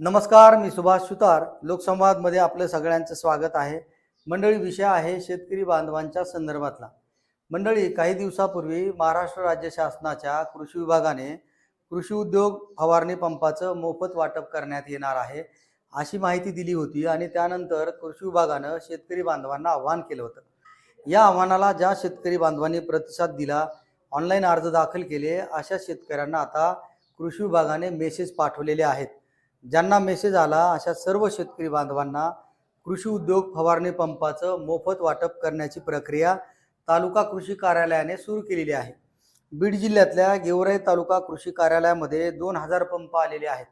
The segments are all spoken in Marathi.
नमस्कार मी सुभाष सुतार. लोकसंवादमध्ये आपलं सगळ्यांचं स्वागत आहे. मंडळी विषय आहे शेतकरी बांधवांच्या संदर्भातला. मंडळी काही दिवसापूर्वी महाराष्ट्र राज्य शासनाच्या कृषी विभागाने कृषी उद्योग फवारणी पंपाचं मोफत वाटप करण्यात येणार आहे अशी माहिती दिली होती आणि त्यानंतर कृषी विभागानं शेतकरी बांधवांना आव्हान केलं होतं. या आव्हानाला ज्या शेतकरी बांधवांनी प्रतिसाद दिला ऑनलाईन अर्ज दाखल केले अशा शेतकऱ्यांना आता कृषी विभागाने मेसेज पाठवलेले आहेत. ज्यांना मेसेज आला अशा सर्व शेतकरी बांधवांना कृषी उद्योग फवारणी पंपाचं मोफत वाटप करण्याची प्रक्रिया तालुका कृषी कार्यालयाने सुरू केलेली आहे. बीड जिल्ह्यातल्या गेवराई तालुका कृषी कार्यालयामध्ये दोन हजार पंप आलेले आहेत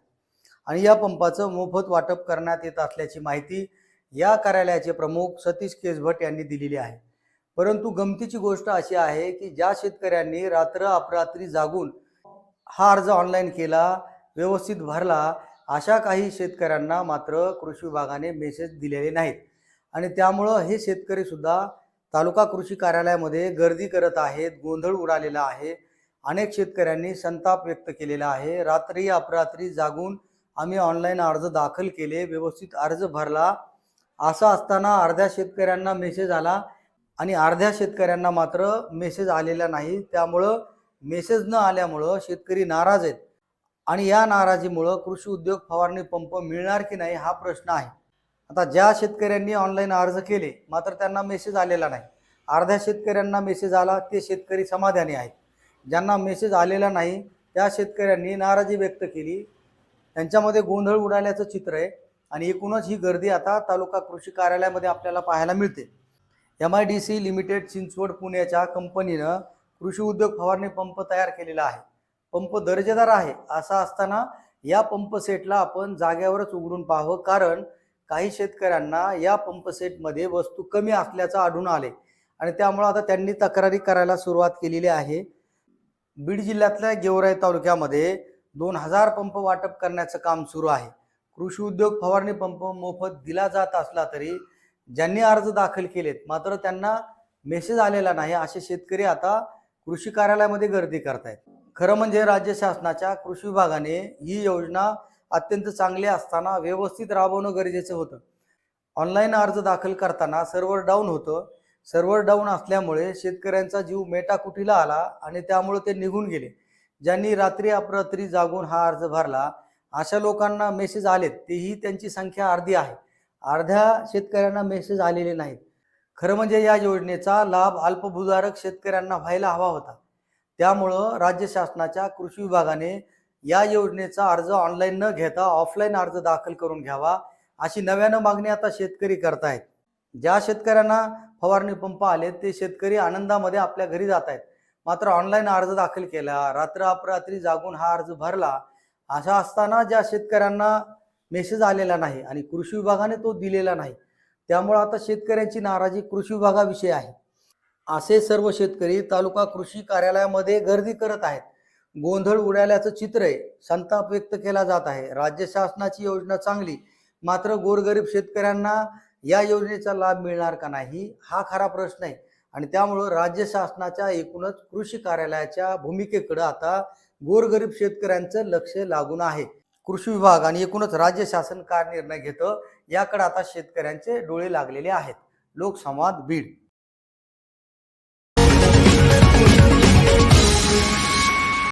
आणि या पंपाचं मोफत वाटप करण्यात येत असल्याची माहिती या कार्यालयाचे प्रमुख सतीश केसभट यांनी दिलेली आहे. परंतु गमतीची गोष्ट अशी आहे की ज्या शेतकऱ्यांनी रात्र अपरात्री जागून हा अर्ज ऑनलाईन केला व्यवस्थित भरला अशा काही शेतकऱ्यांना मात्र कृषी विभागाने मेसेज दिलेले नाहीत. आणि त्यामुळं हे शेतकरी सुद्धा तालुका कृषी कार्यालयामध्ये गर्दी करत आहेत गोंधळ उडालेला आहे. अनेक शेतकऱ्यांनी संताप व्यक्त केलेला आहे. रात्री अपरात्री जागून आम्ही ऑनलाईन अर्ज दाखल केले. व्यवस्थित अर्ज भरला. असं असताना अर्ध्या शेतकऱ्यांना मेसेज आला आणि अर्ध्या शेतकऱ्यांना मात्र मेसेज आलेला नाही. त्यामुळं मेसेज न आल्यामुळं शेतकरी नाराज आहेत. आणि या नाराजीमुळं कृषी उद्योग फवारणी पंप मिळणार की नाही हा प्रश्न आहे. आता ज्या शेतकऱ्यांनी ऑनलाईन अर्ज केले मात्र त्यांना मेसेज आलेला नाही. अर्ध्या शेतकऱ्यांना मेसेज आला ते शेतकरी समाधानी आहेत. ज्यांना मेसेज आलेला नाही त्या शेतकऱ्यांनी नाराजी व्यक्त केली. त्यांच्यामध्ये गोंधळ उडाल्याचं चित्र आहे आणि एकूणच ही गर्दी आता तालुका कृषी कार्यालयामध्ये आपल्याला पाहायला मिळते. M I D C limited Chinchwad पुण्याच्या कंपनीनं कृषी उद्योग फवारणी पंप तयार केलेला आहे. पंप दर्जेदार आहे. असा असताना या पंप सेटला आपण जाग्यावरच उघडून पाहावं. कारण काही शेतकऱ्यांना या पंप सेटमध्ये वस्तू कमी असल्याचं आढळून आले. आणि त्यामुळं आता त्यांनी तक्रारी करायला सुरुवात केलेली आहे. बीड जिल्ह्यातल्या गेवराई तालुक्यामध्ये दोन हजार पंप वाटप करण्याचं काम सुरू आहे. कृषी उद्योग फवारणी पंप मोफत दिला जात असला तरी ज्यांनी अर्ज दाखल केलेत मात्र त्यांना मेसेज आलेला नाही असे शेतकरी आता कृषी कार्यालयामध्ये गर्दी करतायत. खरं म्हणजे राज्य शासनाच्या कृषी विभागाने ही योजना अत्यंत चांगली असताना व्यवस्थित राबवणं गरजेचं होतं. ऑनलाईन अर्ज दाखल करताना सर्व्हर डाऊन होतं. सर्व्हर डाऊन असल्यामुळे शेतकऱ्यांचा जीव मेटाकुटीला आला आणि त्यामुळे ते निघून गेले. ज्यांनी रात्री अपरात्री जागून हा अर्ज भरला अशा लोकांना मेसेज आलेत तेही त्यांची संख्या अर्धी आहे. अर्ध्या शेतकऱ्यांना मेसेज आलेले नाहीत. खरं म्हणजे या योजनेचा लाभ अल्पभूधारक शेतकऱ्यांना व्हायला हवा होता. त्यामुळं राज्य शासनाच्या कृषी विभागाने या योजनेचा अर्ज ऑनलाईन न घेता ऑफलाईन अर्ज दाखल करून घ्यावा अशी नव्यानं मागणी आता शेतकरी करतायत. ज्या शेतकऱ्यांना फवारणी पंप आले ते शेतकरी आनंदामध्ये आपल्या घरी जात आहेत मात्र ऑनलाईन अर्ज दाखल केला रात्र अपरात्री जागून हा अर्ज भरला अशा असताना ज्या शेतकऱ्यांना मेसेज आलेला नाही आणि कृषी विभागाने तो दिलेला नाही त्यामुळं आता शेतकऱ्यांची नाराजी कृषी विभागाविषयी आहे. असे सर्व शेतकरी तालुका कृषी कार्यालयामध्ये गर्दी करत आहेत. गोंधळ उडाल्याचं चित्र आहे. संताप व्यक्त केला जात आहे. राज्य शासनाची योजना चांगली मात्र गोरगरीब शेतकऱ्यांना या योजनेचा लाभ मिळणार का नाही हा खरा प्रश्न आहे. आणि त्यामुळं राज्य शासनाच्या एकूणच कृषी कार्यालयाच्या भूमिकेकडं आता गोरगरीब शेतकऱ्यांचं लक्ष लागून आहे. कृषी विभाग आणि एकूणच राज्य शासन काय निर्णय घेतं याकडे आता शेतकऱ्यांचे डोळे लागलेले आहेत. लोकसंवाद बीड.